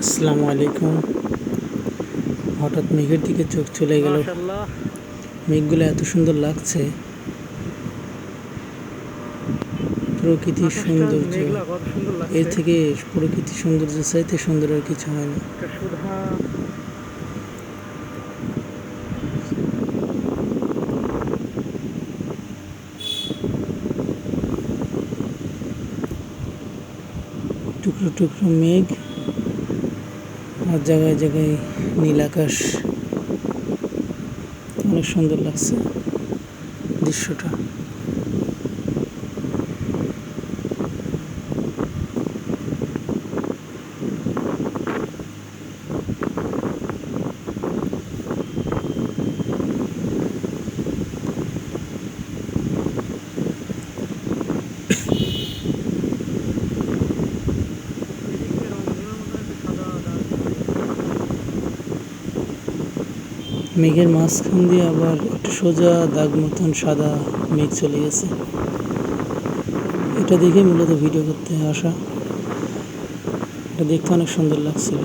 আসসালামু আলাইকুম। হঠাৎ মেঘের দিকে চোখ চলে গেল। মেঘগুলো এত সুন্দর লাগছে। প্রকৃতির সৌন্দর্য। এর থেকে প্রকৃতির সৌন্দর্য চাইতে সুন্দর আর কিছু হয় না। টুকরো টুকরো মেঘ। আর জায়গায় জায়গায় নীল আকাশ। অনেক সুন্দর লাগছে দৃশ্যটা। মেঘের মাঝখান দিয়ে আবার একটু সোজা দাগ মতন সাদা মেঘ চলে গেছে। এটা দেখে মূলত ভিডিও করতে আসা। এটা দেখতে অনেক সুন্দর লাগছিল।